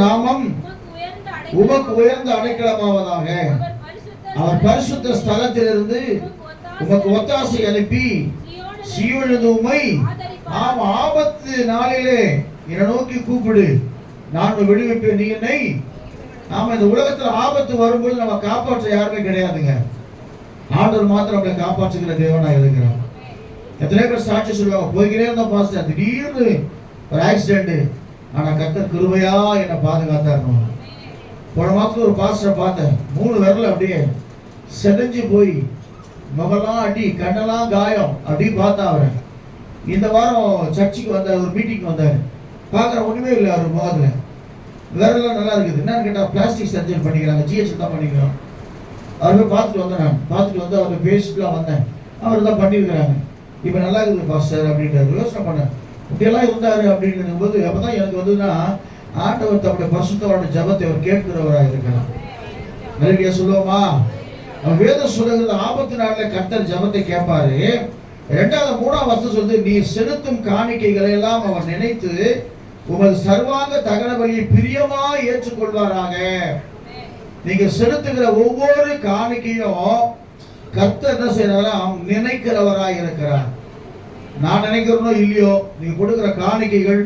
நாமம் உமக்கு உயர்ந்த அடைக்கலமாவதாக. அவர் பரிசுத்த ஸ்தலத்திலிருந்து உமக்கு ஒத்தாசை அனுப்பி சீயோனிலே சீவழுது உமை ஆம் ஆபத்து நாளிலே என்னை நோக்கி கூப்பிடு. நான் விடுவிப்பேன். நீ என்னை ஆமா இந்த உலகத்தில் ஆபத்து வரும்போது நம்ம காப்பாற்ற யாருமே கிடையாதுங்க. ஆண்டவர் மாத்திரம் நம்மளை காப்பாற்றுகிற தேவனாக இருக்கிறான் எத்தனை பேர் சாட்சி சொல்லுவாங்க போய்கிட்டே இருந்தோம் பாஸ்டர். திடீர்னு ஒரு ஆக்சிடென்ட் ஆனா கத்த கிருபையா என்னை பாதுகாத்தாருன்னு போன மாசத்துல ஒரு பாஸ்டரை பார்த்தேன். மூணு விரல அப்படியே செதஞ்சு போய் முகலாம் அடி கண்ணெல்லாம் காயம் அப்படி பார்த்தா அவரை. இந்த வாரம் சர்ச்சுக்கு வந்தார் ஒரு மீட்டிங் வந்தார். பார்க்குற ஒன்றுமே இல்லை அவர் முகத்தில். விரல்லாம் நல்லா இருக்குது. என்னன்னு கேட்டால் பிளாஸ்டிக் சர்ஜரி பண்ணிக்கிறாங்க ஜிஹெச் தான் பண்ணிக்கிறோம் அவர் போய் பார்த்துட்டு வந்தேன் நான். பார்த்துட்டு வந்து அவர் பேசிட்டுலாம் வந்தேன். அவர் தான் பண்ணியிருக்கிறாங்க. இப்போ நல்லா இருக்குது பாஸ்டர் அப்படின்றது யோசனை பண்ணேன் இப்படியெல்லாம் இருந்தாரு அப்படின்னும் போது அப்போ தான் எனக்கு வந்துன்னா ஆண்டவர் தம்முடைய பசுத்தவரோட ஜபத்தை அவர் கேட்கிறவராக இருக்கலாம். நிறைய சொல்லுவோமா? அவன் வேதம் சொல்லுகிறது ஆபத்து நாளில் கர்த்தர் ஜபத்தை கேட்பாரு. ரெண்டாவது மூணாம் வருஷம் சொல்லுது நீ செலுத்தும் காணிக்கைகளை எல்லாம் அவர் நினைத்து உமது சர்வாங்க தகன வழியை பிரியமா ஏற்றுக்கொள்வாராக. நீங்க செலுத்துகிற ஒவ்வொரு காணிக்கையும் கர்த்தர் என்ன செய்யறாராம் நினைக்கிறவராக இருக்கிறார். நான் நினைக்கிறனோ இல்லையோ நீங்க கொடுக்கிற காணிக்கைகள்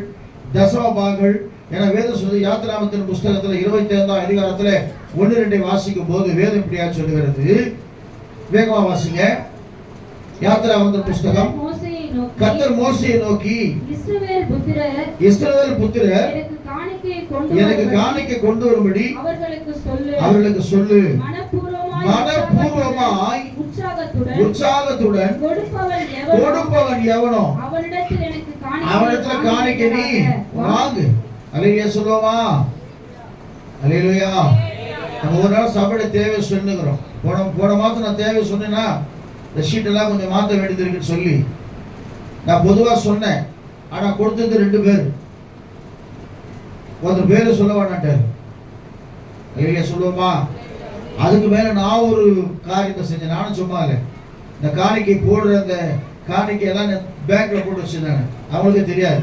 தசமபாகங்கள் என வேதம் சொல்லி யாத்திராமத்தின் புஸ்தகத்துல இருபத்தி ஐந்தாம் அதிகாரத்துல ஒன்று ரெண்டை வாசிக்கும் போது வேதம் இப்படியா சொல்லுகிறது? வேகமா வாசிங்க. யாத்திராமத்தின் புஸ்தகம். கர்த்தர் மோசையை நோக்கி இஸ்ரவேல் புத்திரர் புத்திரர் எனக்கு காணிக்கை கொண்டு வரும்படி அவர்களுக்கு சொல்லு. மனப்பூர்வமாய் உற்சாகத்துடன் கொடுப்பவன் எவனோ அவனிடத்தில் காணிக்கை நீ வாங்கு. அலையியா சொல்லுவோமா அலையிலுயா? நம்ம ஒரு நாள் சபையில தேவை சொன்னுகிறோம் போன போன மாதம் நான் தேவை சொன்னேன்னா இந்த ஷீட்டெல்லாம் கொஞ்சம் மாற்ற வேண்டியது இருக்குன்னு சொல்லி. நான் பொதுவாக சொன்னேன். ஆனால் கொடுத்தது ரெண்டு பேர். ஒருத்தர் பேர் சொல்ல வேணாட்டார் ஐயா சொல்லுவோமா அதுக்கு மேலே நான் ஒரு காரியத்தை செஞ்சேன். நானும் சும்மா இல்லை. இந்த காணிக்கை போடுற அந்த காணிக்கையெல்லாம் பேங்க்கில் போட்டு வச்சுருந்தாங்க. அவங்களுக்கே தெரியாது.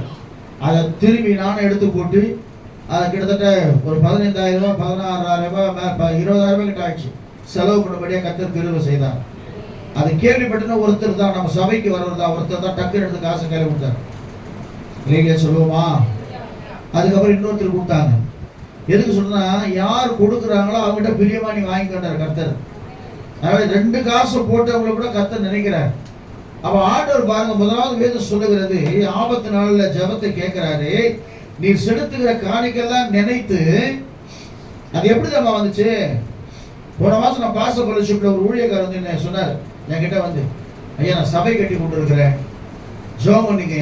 அதை திரும்பி நானும் எடுத்து போட்டு அதை கிட்டத்தட்ட ஒரு பதினைந்தாயிரம் ரூபாய் பதினாறாயிரம் ரூபாய் மே- இருபதாயிரம் ரூபாய் கிட்ட ஆயிடுச்சு. செலவு பண்ணபடியாக கத்தர் கிருபை செய்தார். அது கேள்விப்பட்டுன ஒருத்தர் தான் நம்ம சபைக்கு வரவர் தான் ஒருத்தர் தான் டக்குன்னு எடுத்து காசு கையில் கொடுத்தார். இல்லைங்களா சொல்லுவோமா? அதுக்கப்புறம் இன்னொருத்தர் கொடுத்தாங்க எதுக்கு சொன்னா யார் கொடுக்குறாங்களோ அவங்ககிட்ட பிரியமா நீ வாங்கிக்கிட்டார் கர்த்தர். அதாவது ரெண்டு காசு போட்டவங்களை கூட கர்த்தர் நினைக்கிறார். அப்ப ஆண்டவர் பாருங்க முதலாவது வேதம் சொல்லுகிறது ஆபத்து நாள்ல ஜெபத்தை கேட்கிறாரு. நீ செலுத்துகிற காணிக்கெல்லாம் நினைத்து அது எப்படி தான் வந்துச்சு? போன மாசம் நான் பாச பரிசுல ஒரு ஊழியக்காரர் வந்து என்ன சொன்னார்? என்கிட்ட வந்து ஐயா நான் சபை கட்டி கொண்டிருக்கிறேன். ஜோம் பண்ணிக்க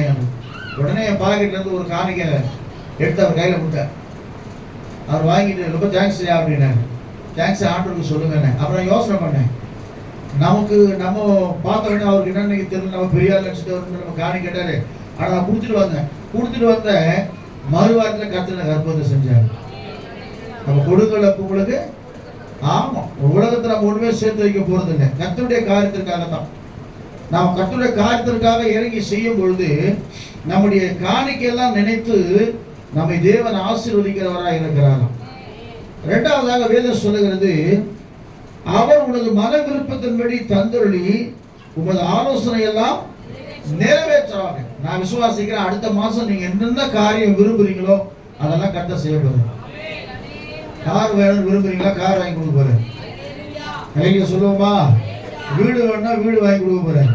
உடனே என் பாக்கெட்ல இருந்து ஒரு காணிக்கை எடுத்து அவர் கையில கொடுத்தார். அவர் வாங்கிட்டு ரொம்ப தேங்க்ஸ் ஐயா அப்படின்னாரு தேங்க்ஸ் ஆண்டவருக்கு சொல்லுங்கண்ணே அப்புறம் யோசனை பண்ணேன். நமக்கு நம்ம பார்த்த உடனே அவருக்கு என்னன்னு தெரியல. நம்ம பெரியார் லட்சத்தை நம்ம காணி கேட்டாரு. ஆனால் நான் கொடுத்துட்டு வந்தேன். கொடுத்துட்டு வந்த மறுவாரத்தில் கத்தின கற்பத்தை செஞ்சார். நம்ம கொடுக்கல உங்களுக்கு? ஆமாம் உலகத்தில் நம்ம ஒன்றுமே சேர்த்து வைக்க போகிறது இல்லை கத்தருடைய காரியத்திற்காக தான். நாம் கத்துடைய காரியத்திற்காக இறங்கி செய்யும் பொழுது நம்முடைய காணிக்கையெல்லாம் நினைத்து நம்மை தேவன் ஆசீர்வதிக்கிறவராக இருக்கிறாராம் இரண்டாவதாக வேதம் சொல்லுகிறது அவர் உனது மன விருப்பத்தின்படி தந்தொழி உமது ஆலோசனை எல்லாம் நிறைவேற்றுவாங்க நான் விசுவாசிக்கிறேன் அடுத்த மாசம் நீங்க என்னென்ன காரியம் விரும்புறீங்களோ அதெல்லாம் கட்ட செய்யப்படுது கார் வேணும்னு விரும்புறீங்களா? கார் வாங்கி கொடுக்க போறேன் கையில சொல்லுவோமா? வீடு வேணும்னா வீடு வாங்கி கொடுக்க போறேன்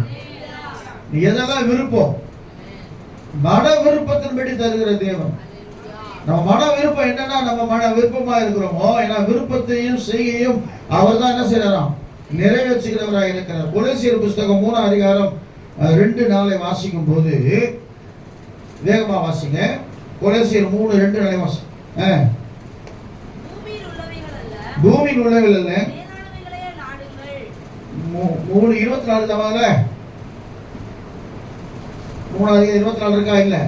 எதெல்லாம் விருப்பம்? மன விருப்பத்தின்படி தருகிற தேவன். நம்ம மன விருப்பம் என்னன்னா நம்ம மன விருப்பமா இருக்கிறோமோ ஏன்னா விருப்பத்தையும் செய்கையும் அவர் தான் என்ன செய்யறாராம்? நிறைவேற்றுகிறவராக இருக்கிறார். குலசீர் புஸ்தகம் மூணாம் அதிகாரம் ரெண்டு நாளை வாசிக்கும் போது வேகமா வாசிங்க. குலசீர் மூணு ரெண்டு நாளை வாசி பூமி பூமியில் உள்ளவர்கள் அல்ல மூ- மூணு இருபத்தி நாலு தவால மூணாவது இருபத்தி நாலு இருக்கா? இல்லை.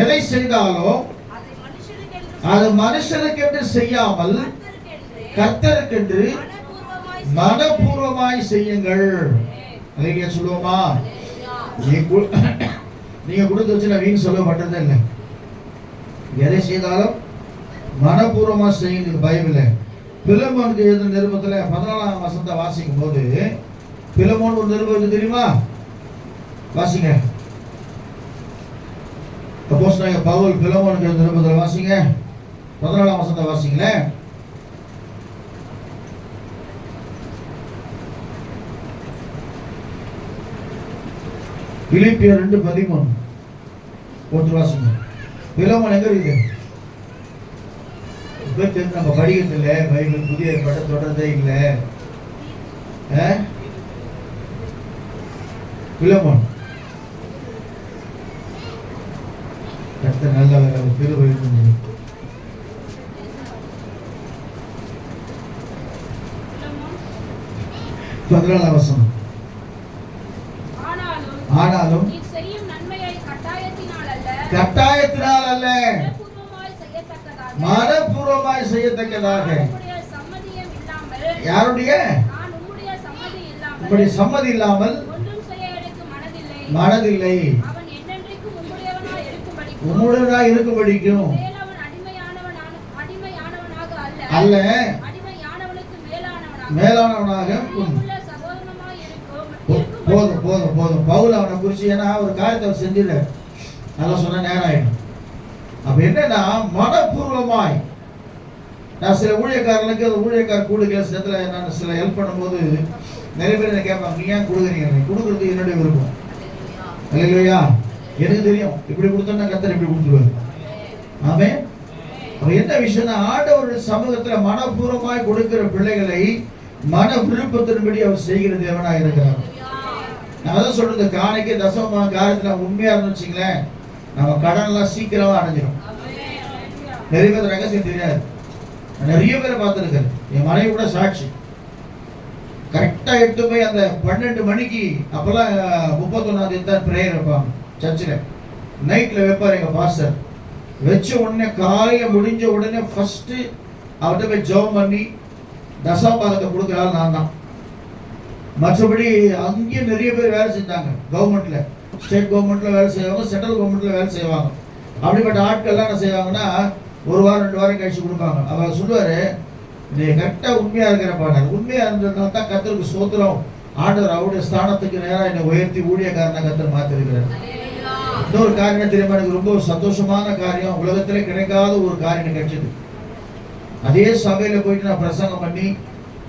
எதை செய்தாலும் அதை அது மனுஷனுக்கென்று செய்யாமல் கர்த்தருக்கென்று. மனப்பூர்வமாய் செய்யுங்கள். அதை சொல்லுவோமா? நீங்க கொடுத்து வச்சு நான் வீண் சொல்ல பண்றதே இல்லை. எதை செய்தாலும் மனப்பூர்வமா செய்யுங்க பைபிள் பிலமோனுக்கு எழுதின நிருபத்துல பதினாலாம் வசனத்தை வாசிக்கும் போது பிலமோன் ஒரு நிருபம் இருக்கு தெரியுமா? வாசிங்க. அப்போஸ் பவுல் பிலமோனுக்கு எழுதின வாசிங்க. பதினாலாம் வசந்த வாசிங்களேன் பிலிப்பியர் ரெண்டு பதிமூணு. ஒன்று வாசிங்க. பிலமோன் எங்க இருக்குது? இப்ப நம்ம படிக்கிறது இல்லை. பைபிள் புதிய ஏற்பாட்டை தொடர்றதே இல்லை. பிலமோன் கத்த நல்ல திருவழி பதினாலாம் வசனம். ஆனாலும் கட்டாயத்தினால் அல்ல மனப்பூர்வமாய் செய்யத்தக்கதாக. யாருடைய இப்படி சம்மதி இல்லாமல் மனதில்லை மனதில்லை அவன் என்னென்றைக்கும் உம்முடையவனாய் உம்முடனாய் இருக்கும்படிக்கும். அல்ல. மேலானவனாக. இருக்கும். போ- போதும் போதும் போதும். பவுல் அவனை குறிச்சு ஏன்னா ஒரு காரியத்தை அவர் செஞ்சிட நல்லா சொன்ன நேரம் ஆயிடும். அப்ப என்னன்னா மனப்பூர்வமாய். நான் சில ஊழியக்காரர்களுக்கு அந்த ஊழியக்கார கூடுகிற சில இடத்துல நான் சில ஹெல்ப் பண்ணும்போது நிறைய பேர் என்ன கேட்பாங்க நீ ஏன் கொடுக்குறீங்க? கொடுக்குறது என்னுடைய விருப்பம். இல்லையா எனக்கு தெரியும். இப்படி கொடுத்தோம்னா கத்தர் இப்படி கொடுத்துருவாரு. ஆமே அப்ப என்ன விஷயம்னா ஆண்டவருடைய சமூகத்துல மனப்பூர்வமாய் கொடுக்கிற பிள்ளைகளை மன விருப்பத்தின்படி அவர் செய்கிற தேவனா இருக்கிறார். நான் அதான் சொல்றது காணிக்க தசம காரியத்துல உண்மையா இருந்து வச்சுங்களேன் நம்ம கடன் எல்லாம் சீக்கிரமா அடைஞ்சிடும் நிறைய பேர் ரகசியம் தெரியாது. நிறைய பேரை பார்த்துருக்கேன். என் மனைவி கூட சாட்சி. கரெக்டா எடுத்து போய் அந்த பன்னெண்டு மணிக்கு அப்பெல்லாம் முப்பத்தொன்னாம் தேதி தான் ப்ரேயர் வைப்பாங்க. சர்ச்சில் நைட்ல வைப்பார் எங்கள் பாஸ்டர் வச்ச உடனே காலையில் முடிஞ்ச உடனே ஃபர்ஸ்ட் அவர்கிட்ட போய் ஜெபம் பண்ணி தசாபாதத்தை கொடுக்குறாள் நான் தான் மற்றபடி அங்கேயும் நிறைய பேர் வேலை செஞ்சாங்க. கவர்மெண்ட்ல ஸ்டேட் கவர்மெண்ட்ல வேலை செய்வாங்க சென்ட்ரல் கவர்மெண்ட்ல வேலை செய்வாங்க. அப்படிப்பட்ட ஆட்கள்லாம் என்ன செய்வாங்கன்னா ஒரு வாரம் ரெண்டு வாரம் கழிச்சு கொடுப்பாங்க. அவர் சொல்லுவார் நீ கரெக்டாக உண்மையா இருக்கிற பாடல். உண்மையா இருந்ததுனால தான் கத்தருக்கு சோத்திரம் ஆண்டவர் அவருடைய ஸ்தானத்துக்கு நேரா என்னை உயர்த்தி ஊழியக்காரனை கத்தர் மாற்றிருக்கிறார் இன்னொரு காரியம் தெரியுமா? எனக்கு ரொம்ப சந்தோஷமான காரியம். உலகத்திலே கிடைக்காத ஒரு காரியம் எனக்கு கிடைச்சது அதே சபையில போயிட்டு நான் பிரசங்கம் பண்ணி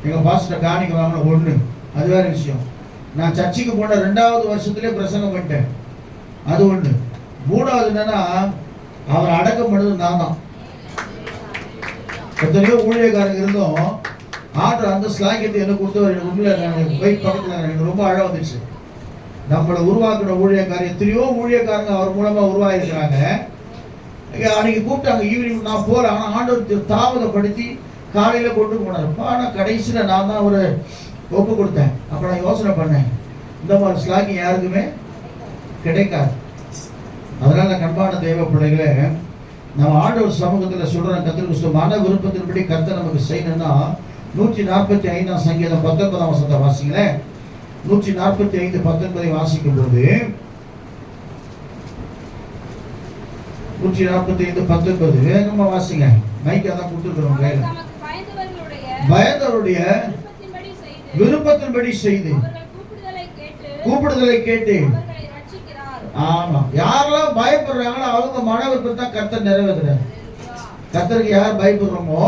எங்க பாஸ்டர் காணிக்க வாங்கின ஒண்ணு. அது வேற விஷயம். நான் சர்ச்சுக்கு போன ரெண்டாவது வருஷத்துலேயே பிரசங்கம் பண்ணிட்டேன். அது ஒண்ணு. மூணாவது என்னன்னா அவர் அடக்கம் பண்ணது நான் தான். எத்தனையோ ஊழியக்காரங்க இருந்தோம். ஆர்டர் அந்த ஸ்லாக்கியத்தை எனக்கு கொடுத்தவர். எனக்கு உண்மையில் நான் பைக் பக்கத்தில் எனக்கு ரொம்ப அழகாக வந்துச்சு. நம்மளை உருவாக்குற ஊழியக்காரர் எத்தனையோ ஊழியக்காரங்க அவர் மூலமா உருவாகிருக்கிறாங்க அன்னைக்கு கூப்பிட்டாங்க ஈவினிங் நான் போறேன். ஆனா ஆண்டவர் தாமதப்படுத்தி காலையில கொண்டு போனார். ஆனா கடைசியில நான் தான் ஒரு ஒப்பு கொடுத்தேன். அப்ப நான் யோசனை பண்ணேன். இந்த மாதிரி ஸ்லாக்கியம் யாருக்குமே கிடைக்காது. அதனால கண்பான தெய்வ பிள்ளைகளே நம்ம ஆண்டவர் சமூகத்தில் சொல்ற கத்திரிக்கு மன விருப்பத்தின்படி கருத்தை நமக்கு செய்யணும்னா நூற்றி நாற்பத்தி ஐந்தாம் சங்கீதம் பத்தொன்பதாம் வசத்தை வாசிங்களேன். நூற்றி நாற்பத்தி ஐந்து பத்தொன்பதை வாசிக்கும் போது நூற்றி நாற்பத்தி ஐந்து பத்தொன்பது வேகமா வாசிங்க. மைக் அதான் கொடுத்துருக்குறோம் கையில பயந்தவருடைய விருப்பத்தின்படி செய்து கூப்பிடுதலை கேட்டு ஆமா. யாரெல்லாம் பயப்படுறாங்களோ அவங்க மன விருப்பத்தை கர்த்தர் நிறைவேற்றுறாரு. கர்த்தருக்கு யார் பயப்படுறோமோ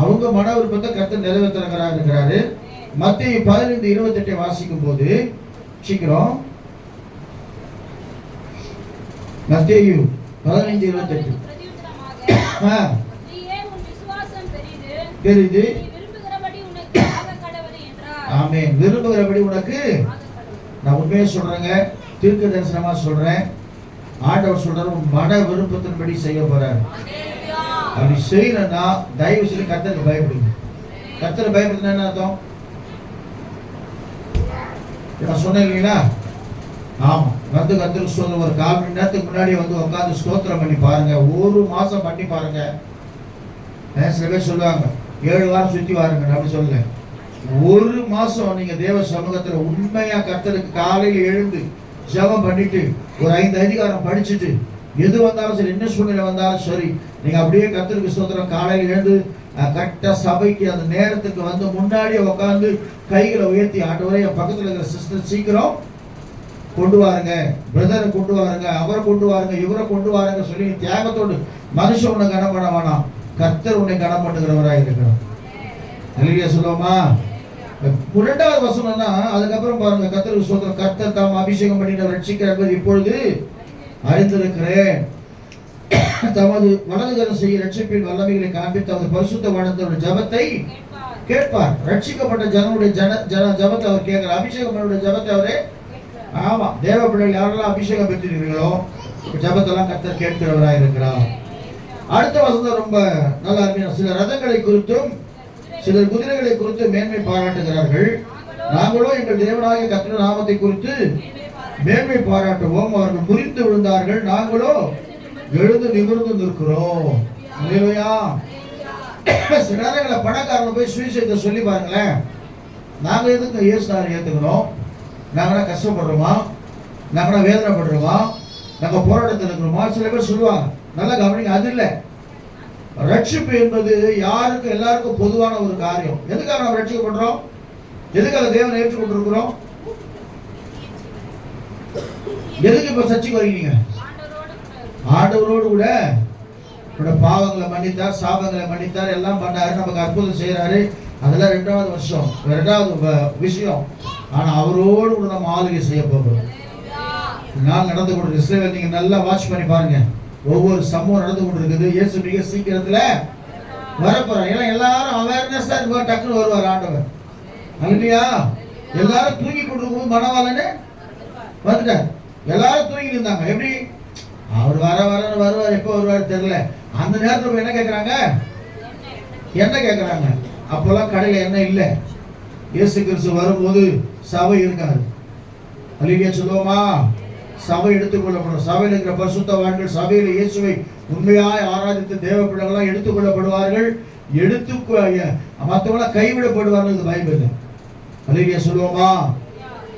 அவங்க மன விருப்பத்தை கர்த்தர் நிறைவேற்றுறா இருக்கிறாரு மத்திய பதினைந்து இருபத்தெட்டை வாசிக்கும் போது சீக்கிரம். மத்தேயு பதினைந்து இருபத்தெட்டு. பெரிது. நீ விரும்புகிறபடி உனக்கு. நான் உண்மையை சொல்றேங்க. தீர்க்க தரிசனமா சொல்றேன். ஆண்டவர் சொல்றாரு உன் மன விருப்பத்தின்படி செய்ய போறாரு அப்படி செய்யலன்னா தயவு செய்து கர்த்தருக்கு பயப்படுங்க கர்த்தர் பயப்படுதுன்னா என்ன அர்த்தம்? நான் சொன்னேன் இல்லைங்களா? ஆமாம் வந்து கர்த்தருக்கு சொல்ல ஒரு கால் மணி நேரத்துக்கு முன்னாடி வந்து உட்காந்து ஸ்தோத்திரம் பண்ணி பாருங்கள் ஒரு மாதம் பண்ணி பாருங்கள் சில பேர் சொல்லுவாங்க ஏழு வாரம் சுற்றி வாருங்க நான் அப்படி சொல்லுங்கள் ஒரு மாதம் நீங்கள் தேவ சமூகத்தில் உண்மையாக கத்தருக்கு காலையில் எழுந்து ஜபம் பண்ணிட்டு ஒரு ஐந்து அதிகாரம் படிச்சுட்டு எது வந்தாலும் சரி என்ன சூழ்நிலை வந்தாலும் சரி நீங்கள் அப்படியே கர்த்தருக்கு சுதந்திரம் காலையில் எழுந்து கரெக்டாக சபைக்கு அந்த நேரத்துக்கு வந்து முன்னாடியே உட்காந்து கைகளை உயர்த்தி ஆண்டவரே என் பக்கத்தில் இருக்கிற சிஸ்டர் சீக்கிரம் கொண்டு வாருங்க. பிரதரை கொண்டு வாருங்க. அவரை கொண்டு வாருங்க. இவரை கொண்டு வாருங்க சொல்லி தியாகத்தோடு மனுஷன் உன்னை கனம் பண்ண வேணாம். கர்த்தர் உன்னை கனம் பண்ணுகிறவராக இருக்கிறார். அலிலியா சொல்லுவோமா? இரண்டாவது வசனம்னா அதுக்கப்புறம் பாருங்க கர்த்தருக்கு சொல்ற கர்த்தர் தாம் அபிஷேகம் பண்ணிட்டு ரட்சிக்கிறார் இப்பொழுது அறிந்திருக்கிறேன். தமது வலதுகரம் செய்ய ரட்சிப்பின் வல்லமைகளை காண்பித்து தமது பரிசுத்த வானத்தோட ஜபத்தை கேட்பார். கேட்பார் ரட்சிக்கப்பட்ட ஜனனுடைய ஜன ஜன ஜபத்தை அவர் கேட்கிறார். அபிஷேகம் ஜபத்தை அவரே ஆமா தேவ பிள்ளைகள் யாரெல்லாம் அபிஷேகம் பெற்றிருக்கிறீர்களோ ஜபத்தெல்லாம் கத்தர் கேட்கிறவராக இருக்கிறார். அடுத்த வசந்தம் ரொம்ப நல்லா இருக்கு சில ரதங்களை குறித்தும் சிலர் குதிரைகளை குறித்து மேன்மை பாராட்டுகிறார்கள். நாங்களோ எங்கள் தேவனாகிய கத்திர நாமத்தை குறித்து மேன்மை பாராட்டுவோம். அவர்கள் முறிந்து விழுந்தார்கள். நாங்களோ எழுந்து நிமிர்ந்து நிற்கிறோம். இல்லையா? சில நேரங்களில் பணக்காரங்க போய் சுயசைத்தை சொல்லி பாருங்களேன். நாங்கள் எதுக்கு இயேசுனார் ஏற்றுக்கிறோம் நாங்களாம் கஷ்டப்படுறோமா? நாங்களாம் வேதனைப்படுறோமா? நாங்கள் போராட்டத்தில் இருக்கிறோமா? சில பேர் சொல்லுவாங்க. நல்லா கவனிங்க அது இல்லை. ரட்சிப்பு என்பது யாருக்கும் எல்லாருக்கும் பொதுவான ஒரு காரியம். எதுக்காக நம்ம ரட்சிக்கப்படுறோம்? எதுக்காக தேவனை ஏற்றுக்கொண்டிருக்கிறோம்? எதுக்கு இப்போ சர்ச்சைக்கு வரீங்க ஆண்டவரோடு கூட இருக்கும். பாவங்களை மன்னித்தார் சாபங்களை மன்னித்தார் எல்லாம் பண்ணாரு நமக்கு அற்புதம் செய்யறாரு அதெல்லாம் ரெண்டாவது வருஷம் ரெண்டாவது விஷயம். ஆனா அவரோடு கூட நம்ம ஆளுகை செய்ய போகிறோம். நான் நடந்து கொண்டு இஸ்ரேல் நீங்க நல்லா வாட்ச் பண்ணி பாருங்க. ஒவ்வொரு சம்பவம் நடந்து கொண்டு இருக்குது இயேசு மிக சீக்கிரத்துல வரப்போறார். ஏன்னா எல்லாரும் அவேர்னஸ் தான் டக்குன்னு வருவார் ஆண்டவர். இல்லையா எல்லாரும் தூங்கி கொண்டு இருக்கும்போது மனவாளன்னு வந்துட்டார். எல்லாரும் தூங்கி இருந்தாங்க. எப்படி? அவர் வர வரன்னு வருவார். எப்போ வருவார் தெரியல. அந்த நேரத்தில் என்ன கேட்குறாங்க என்ன கேட்குறாங்க அப்போல்லாம் கடையில் என்ன இல்லை. இயேசு கிறிஸ்து வரும்போது சபை இருக்காது. அல்லையா சொல்லுவோமா? சபை எடுத்துக்கொள்ளப்படும். சபையில் இருக்கிற பரிசுத்தவான்கள் சபையில் இயேசுவை உண்மையாய் ஆராதித்த தேவ பிள்ளைகள்லாம் எடுத்துக்கொள்ளப்படுவார்கள். எடுத்து மற்றவங்களாம் கைவிடப்படுவார்கள் இது பைபிள். அல்லையா சொல்லுவோமா?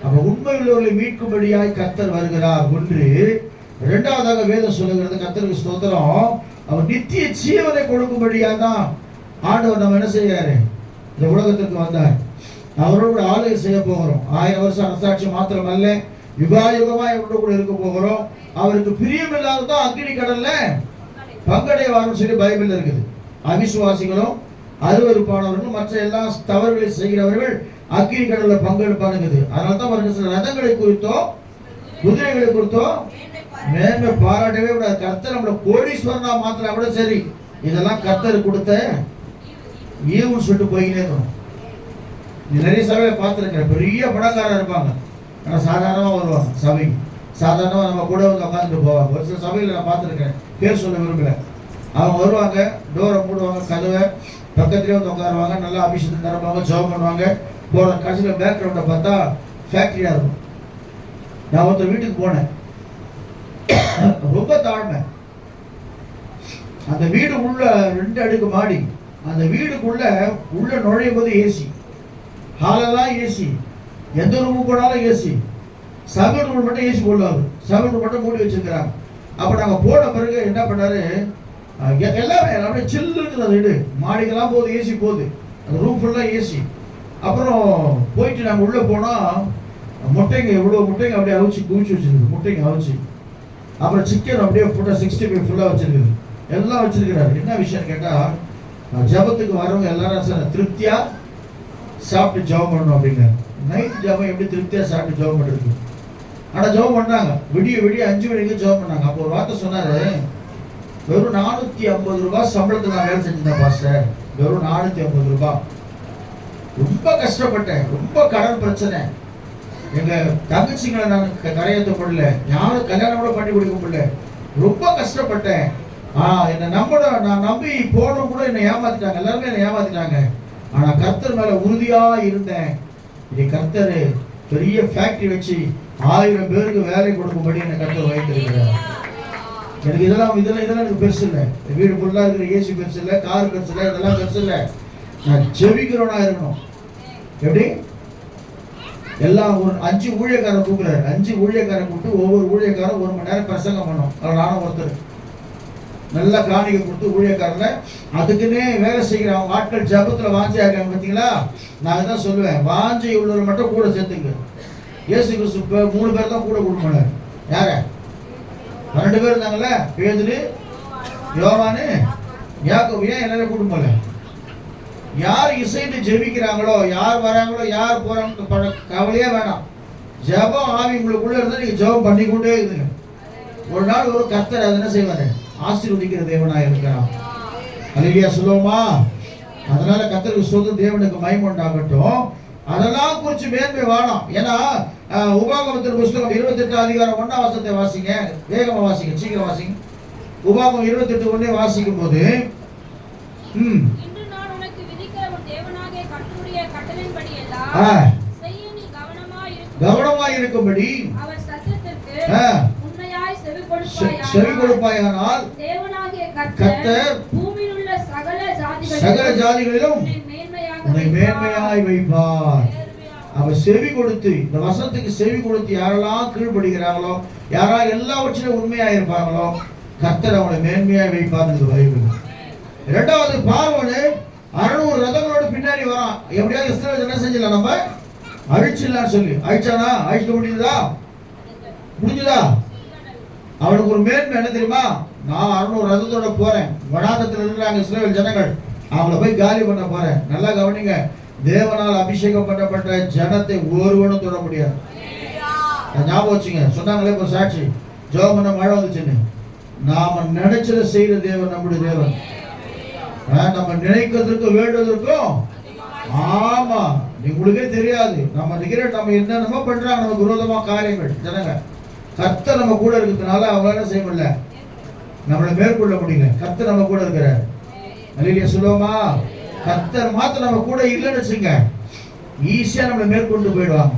அப்போ உண்மை உள்ளவர்களை மீட்கும்படியாய் கத்தர் வருகிறார். ஒன்று இரண்டாவதாக வேதம் சொல்லுகிறது கர்த்தருக்கு ஸ்தோத்திரம். அவர் நித்திய ஜீவனை கொடுக்கும்படியாக தான் ஆண்டவர் நம்ம என்ன செய்யாரு இந்த உலகத்திற்கு வந்தார். அவரோட ஆளுகை செய்ய போகிறோம். ஆயிரம் வருஷம் அரசாட்சி மாத்திரம் அல்ல யுகாயுகமா அவரோடு கூட இருக்க போகிறோம். அவருக்கு பிரியம் இல்லாததான் அக்னி கடல்ல பங்கடைவாரும் சொல்லி பைபிள் இருக்குது. அவிசுவாசிகளும் அருவருப்பானவர்களும் மற்ற எல்லா தவறுகளை செய்கிறவர்கள் அக்னி கடல்ல பங்கெடுப்பானுங்குது. அதனால தான் பாருங்க சில ரதங்களை குறித்தோ குதிரைகளை குறித்தோ மேன்மை பாராட்டவே கூடாது. கர்த்தர் நம்மளை கோடீஸ்வரனா மாத்தினா கூட சரி. இதெல்லாம் கர்த்தர் கொடுத்த ஈவுன்னு சொல்லிட்டு போயினே இருக்கணும். இது நிறைய சபையை பார்த்துருக்கிறேன். பெரிய பணக்காரர் இருப்பாங்க. ஆனால் சாதாரணமாக வருவாங்க சபைக்கு சாதாரணமாக நம்ம கூட வந்து உட்காந்துட்டு போவாங்க. ஒரு சில சபையில் நான் பார்த்துருக்கேன் பேர் சொல்ல விரும்பல. அவங்க வருவாங்க டோரை மூடுவாங்க கதவை பக்கத்துலேயே வந்து உட்காருவாங்க. நல்லா அபிஷேகம் நிரப்புவாங்க ஜோம் பண்ணுவாங்க. போகிற கடைசியில் பேக்ரவுண்டை பார்த்தா ஃபேக்ட்ரியாக இருக்கும். நான் ஒருத்தர் வீட்டுக்கு போனேன். ரொம்ப தாழ்மை. அந்த வீடு உள்ள ரெண்டு அடுக்கு மாடி. அந்த வீடுக்குள்ள உள்ள நுழையும் போது ஏசி ஹாலெல்லாம் ஏசி எந்த ரூமு போனாலும் ஏசி சமையல் ரூம் மட்டும் ஏசி போடுவாங்க சமையல் ரூம் மட்டும் மூடி வச்சிருக்கிறாங்க அப்போ நாங்கள் போன பிறகு என்ன பண்ணாரு? அஹ் எல்லாமே அப்படியே சில்லு இருக்குது அந்த வீடு. மாடிக்கெல்லாம் போகுது ஏசி போகுது. அந்த ரூம் ஃபுல்லாக ஏசி அப்புறம் போயிட்டு நாங்கள் உள்ளே போனால் முட்டைங்க எவ்வளோ முட்டைங்க அப்படியே அவிச்சு குவிச்சு வச்சுருக்கு முட்டைங்க அவிச்சு. அப்புறம் சிக்கன் அப்படியே ஃபுல்லாக சிக்ஸ்டி ஃபைவ் ஃபுல்லாக வச்சிருக்குது எல்லாம் வச்சிருக்கிறாரு. என்ன விஷயம்னு கேட்டால் ஜபத்துக்கு வரவங்க எல்லாரும் சார் திருப்தியாக சாப்பிட்டு ஜெபம் பண்ணணும் அப்படிங்க நைட் ஜெபம் எப்படி திருப்தியாக சாப்பிட்டு ஜெபம் பண்ணுறது ஆனால் ஜெபம் பண்ணாங்க. விடிய விடிய அஞ்சு மணிக்கு ஜபம் பண்ணாங்க. அப்போ ஒரு வார்த்தை சொன்னார் வெறும் நானூற்றி ஐம்பது ரூபாய் சம்பளத்துக்கு நான் வேலை செஞ்சிருந்தேன் பாஸ்டர் வெறும் நானூற்றி ஐம்பது ரூபாய். ரொம்ப கஷ்டப்பட்டேன். ரொம்ப கடன் பிரச்சனை. எங்க தங்கச்சிங்களை நான் க- முடியல யாரும் கல்யாணம் கூட பண்ணி கொடுக்க முடியல. ரொம்ப கஷ்டப்பட்டேன். ஆ என்னை நம்பட நான் நம்பி போனவங்க கூட என்னை ஏமாத்திட்டாங்க. எல்லாருமே என்னை ஏமாத்திட்டாங்க. ஆனால் கர்த்தர் மேலே உறுதியாக இருந்தேன். இது கர்த்தர் பெரிய ஃபேக்ட்ரி வச்சு ஆயிரம் பேருக்கு வேலை கொடுக்கும்படி என்னை கர்த்தர் வைத்திருக்கிறார். எனக்கு இதெல்லாம் இதெல்லாம் இதெல்லாம் எனக்கு பெருசு இல்லை. வீடு ஃபுல்லாக இருக்கிற ஏசி பெருசு இல்லை கார் பெருசு இல்லை இதெல்லாம் பெருசு இல்லை. நான் ஜெபிக்கிறவனா இருக்கணும். எப்படி? எல்லாம் ஒரு அஞ்சு ஊழியக்காரர் கூப்பிடுறாரு. அஞ்சு ஊழியக்காரர் கூப்பிட்டு ஒவ்வொரு ஊழியக்காரரும் ஒரு மணி நேரம் பிரசங்கம் பண்ணும். அதில் நானும் ஒருத்தர். நல்லா காணிக்கை கொடுத்து ஊழியக்காரங்க அதுக்குன்னே வேலை செய்கிற அவங்க ஆட்கள் ஜபத்தில் வாஞ்சி இருக்காங்க பார்த்தீங்களா நான் தான் சொல்லுவேன் வாஞ்சி உள்ளவர் மட்டும் கூட சேர்த்துங்க. இயேசு கிறிஸ்து மூணு பேர் தான் கூட கொடுப்பாங்க யார? பன்னெண்டு பேர் இருந்தாங்கல்ல பேதுரு யோவானு யாக்கோ ஏன் எல்லாரும் கூட்டம் யார் இசைந்து ஜெபிக்கிறாங்களோ யார் வராங்களோ யார் போறாங்களோ கவலையே வேணாம். ஜெபம் ஆவி உங்களுக்குள்ள இருந்தா நீங்க ஜெபம் பண்ணிக்கொண்டே இருங்க. ஒரு நாள் ஒரு கர்த்தர் அதை என்ன செய்வாரு? ஆசீர்வதிக்கிற தேவனா இருக்கிறான் அழகியா சொல்லுவோமா? அதனால கத்தருக்கு சொந்த தேவனுக்கு மகிமை உண்டாகட்டும். அதெல்லாம் குறிச்சு மேன்மை வேணாம். ஏன்னா உபாகமத்தின் புஸ்தகம் இருபத்தெட்டு அதிகாரம் ஒண்ணாம் வாசத்தை வாசிங்க. வேகமா வாசிங்க சீக்கிரம் வாசிங்க. உபாகம் இருபத்தெட்டு ஒன்றே வாசிக்கும் போது ம் இன்று நான் உனக்கு விதிக்கிற உன் தேவனாகிய கர்த்தருடைய கட்டளையின்படி எல்லாம் ஆ, செய்ய நீ கவனமாய் இருக்கும் கவனமாய் இருக்கும்படி. செவி கொடுப்பாயானால் உள்ள சகல ஜாதிகளிலும் உன்னை. மேன்மையாய் வைப்பார். அவர் செவி கொடுத்து இந்த வசனத்துக்கு செவி கொடுத்து யாரெல்லாம் கீழ்ப்படுகிறாங்களோ யாரெல்லாம் எல்லாவற்றிலும் உண்மையா இருப்பாங்களோ கர்த்தர் அவனை மேன்மையாய் வைப்பார் பைபிள் இரண்டாவது பார்வனு அறுநூறு ரதங்களோட பின்னாடி வரான். எப்படியாவது இஸ்ரேல் என்ன செஞ்சிடலாம் நம்ம? அழிச்சிடலாம் சொல்லி. அழிச்சானா? அழிக்க முடியுதா முடிஞ்சுதா? அவனுக்கு ஒரு மேன்மை என்ன தெரியுமா? நான் அறுநூறு ரதத்தோட போறேன். வடாகத்தில் இருக்கிறாங்க இஸ்ரேல் ஜனங்கள். அவங்கள போய் காலி பண்ண போறேன். நல்லா கவனிங்க. தேவனால் அபிஷேகம் பண்ணப்பட்ட ஜனத்தை ஒருவனும் தொட முடியாது. ஞாபகம் வச்சுங்க. சொன்னாங்களே இப்போ சாட்சி. பண்ண மழை வந்துச்சுன்னு. நாம நினைச்சதை செய்யற தேவன் நம்முடைய தேவன். நம்ம நினைக்கிறதுக்கு வேண்டுவதற்கும் ஆமா உங்களுக்கே தெரியாது. நம்ம நிக்கிற நம்ம என்னென்னமோ பண்றாங்க நமக்கு விரோதமா காரியங்கள். ஜனங்க கத்த நம்ம கூட இருக்கிறதுனால அவங்க என்ன செய்ய முடியல? நம்மளை மேற்கொள்ள முடியல. கத்த நம்ம கூட இருக்கிறார். அல்லையா சொல்லுவோமா? கத்தர் மாத்த நம்ம கூட இல்லைன்னு வச்சுங்க ஈஸியா நம்மளை மேற்கொண்டு போயிடுவாங்க.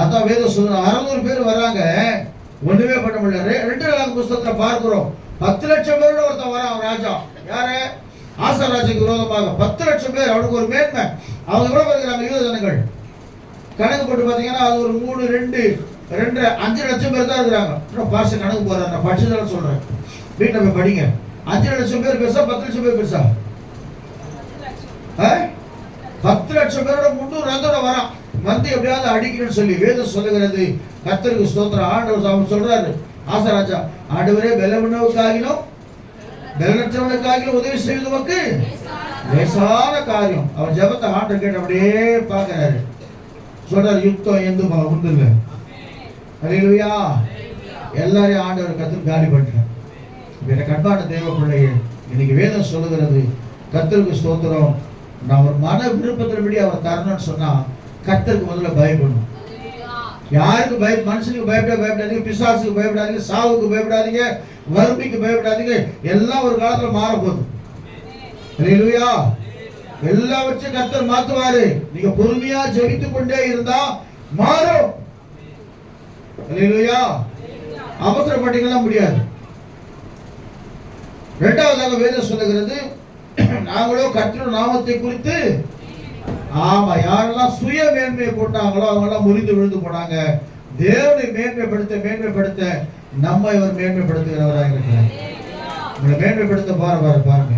அதான் வேதம் சொல்லுங்க அறுநூறு பேர் வராங்க ஒண்ணுமே பண்ண முடியல. ரெண்டு நாளாக புஸ்தகத்துல பார்க்கிறோம். பத்து லட்சம் பேரோட ஒருத்தன் வரான் ராஜா. யாரு? ஆசராஜுக்கு விரோதமாக பத்து லட்சம் பேர் அவனுக்கு ஒரு மேன்மை. அவங்க கூட இருக்கிறாங்க யூத ஜனங்கள். கணக்கு போட்டு பார்த்தீங்கன்னா அது ஒரு மூணு ரெண்டு ரெண்டு அஞ்சு லட்சம் பேர் தான் இருக்கிறாங்க. இன்னும் பாச கணக்கு போகிறாங்க நான் படிச்சதால சொல்றேன். வீட்டில் போய் படிங்க. அஞ்சு லட்சம் பேர் பெருசா பத்து லட்சம் பேர் பெருசா? ஆ? பத்து லட்சம் பேரோட முன்னூறு ரதோட வரான். வந்து எப்படியாவது அடிக்கணும்னு சொல்லி வேதம் சொல்லுகிறது. கத்தருக்கு ஸ்தோத்திரம். ஆண்டவர் அவர் சொல்றாரு. ஆசராஜா ஆண்டவரே பலவனுக்காகிலும் பலனற்றவனுக்காகிலும் உதவி செய்வதற்கு லேசான காரியம். அவர் ஜெபத்தை ஆண்டர் கேட்டு அப்படியே பார்க்கறாரு. சொல்றாரு யுத்தம் எந்த உண்டு இல்லை அல்லேலூயா எல்லாரையும் ஆண்டவர் கத்து காலி பண்றார். இப்ப எனக்கு அன்பான தேவ பிள்ளையே இன்னைக்கு வேதம் சொல்லுகிறது கத்தருக்கு ஸ்தோத்திரம். நான் ஒரு மன விருப்பத்தின்படி அவர் தரணும்னு சொன்னா கத்தருக்கு முதல்ல பயப்படணும். யாருக்கு பய மனுஷனுக்கு பயப்பட பயப்படாதீங்க பிசாசுக்கு பயப்படாதீங்க சாவுக்கு பயப்படாதீங்க வறுமைக்கு பயப்படாதீங்க எல்லாம் ஒரு காலத்துல மாற போகுது அல்லேலூயா எல்லாவற்றையும் கர்த்தர் மாத்துவாரு. நீங்க பொறுமையா ஜெபித்து கொண்டே இருந்தா மாறும். அல்லேலூயா அவசரப்பட்டீங்கன்னா முடியாது. இரண்டாவதாக வேதம் சொல்லுகிறது நாங்களோ கர்த்தர் நாமத்தை குறித்து ஆமா யாரெல்லாம் சுய மேன்மையை போட்டாங்களோ அவங்கெல்லாம் முறிந்து விழுந்து போனாங்க. தேவனை மேன்மைப்படுத்த மேன்மைப்படுத்த நம்ம இவர் மேன்மைப்படுத்துகிறவராக இருக்கிறார். உங்களை மேன்மைப்படுத்த பாரு பாரு பாருங்க.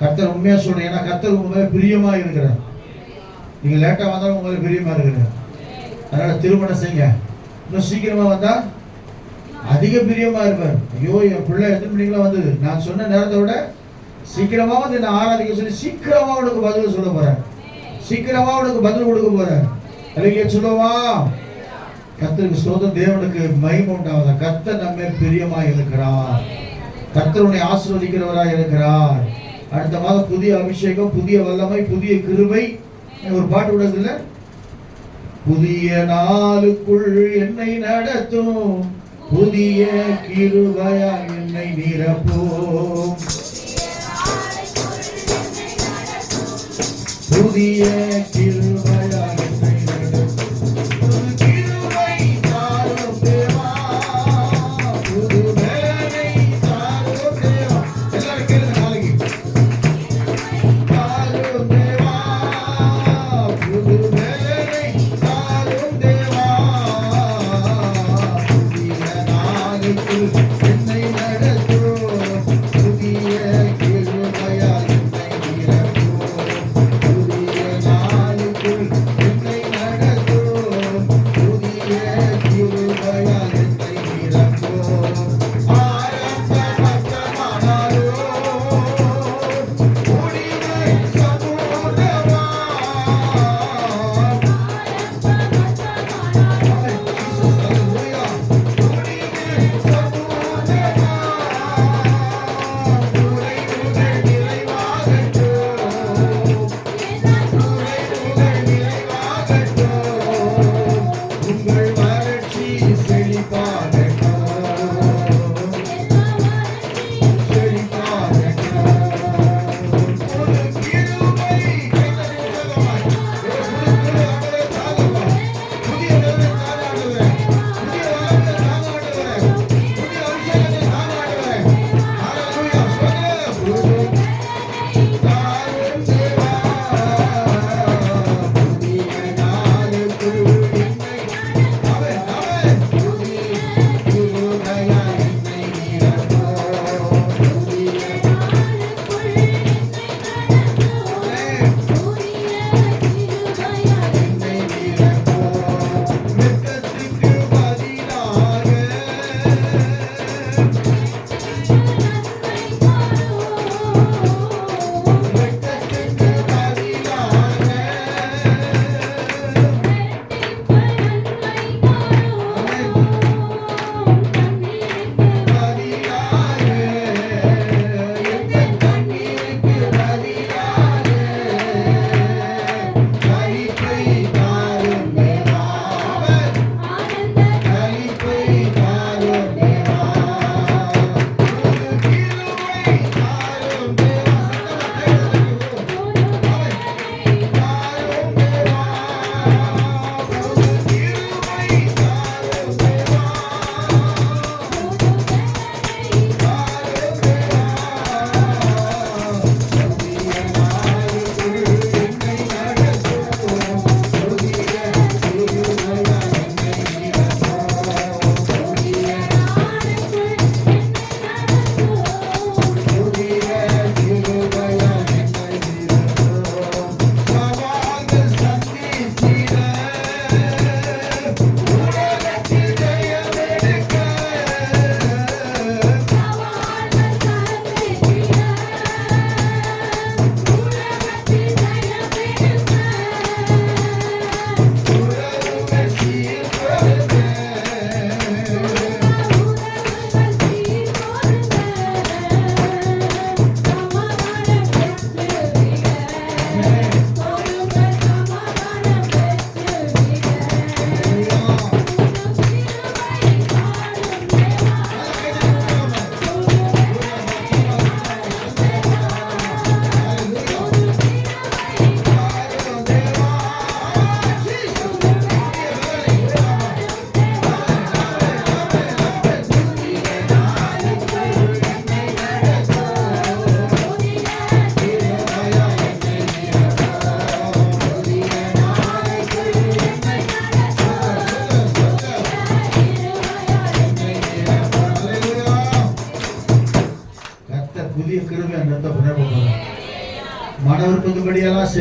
கர்த்தர் உண்மையா சொல்றேன். ஏன்னா கர்த்தர் உங்க மேல பிரியமா இருக்கிறார். நீங்க லேட்டா வந்தாலும் உங்களுக்கு பிரியமா இருக்கிறார். அதனால திருமணம் செய்யுங்க. இன்னும் சீக்கிரமா வந்தா அதிக பிரியமா இருப்பார். ஐயோ என் பிள்ளை எத்தனை மணிக்கெல்லாம் வந்தது நான் சொன்ன நேரத்தை விட சீக்கிரமா வந்து நான் ஆராதிக்க சொல்லி சீக்கிரமா உனக்கு பதில் சொல்ல போறேன். சீக்கிரமா உனக்கு பதில் கொடுக்க போறேன். அல்லையா சொல்லுவா? கத்தருக்கு ஸ்தோத்திரம். தேவனுக்கு மகிமை உண்டாவதா? கத்த நம்ம பிரியமா இருக்கிறார். கத்தருடைய உன்னை இருக்கிறார். அடுத்த மாதம் புதிய அபிஷேகம் புதிய வல்லமை புதிய கிருபை. ஒரு பாட்டு விடுறது இல்ல புதிய நாளுக்குள் என்னை நடத்தும். புதிய கிருபையா என்னை நிரப்போம். புதிய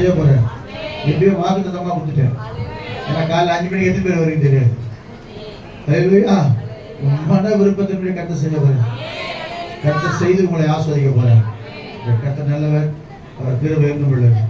செய்ய போறேன். எப்படியோ வாக்கு தந்தமா கொடுத்துட்டேன். ஏன்னா காலைல அஞ்சு மணிக்கு எத்தனை பேர் வரீங்க தெரியாது. ஹalleluya. உன் மன விருப்பத்தின்படி கத்த செய்ய போறேன். கத்த செய்து உங்களை ஆஸ்வதிக்க போறேன். கத்த நல்லவர். அவர் திரும்ப என்றும் உள்ளது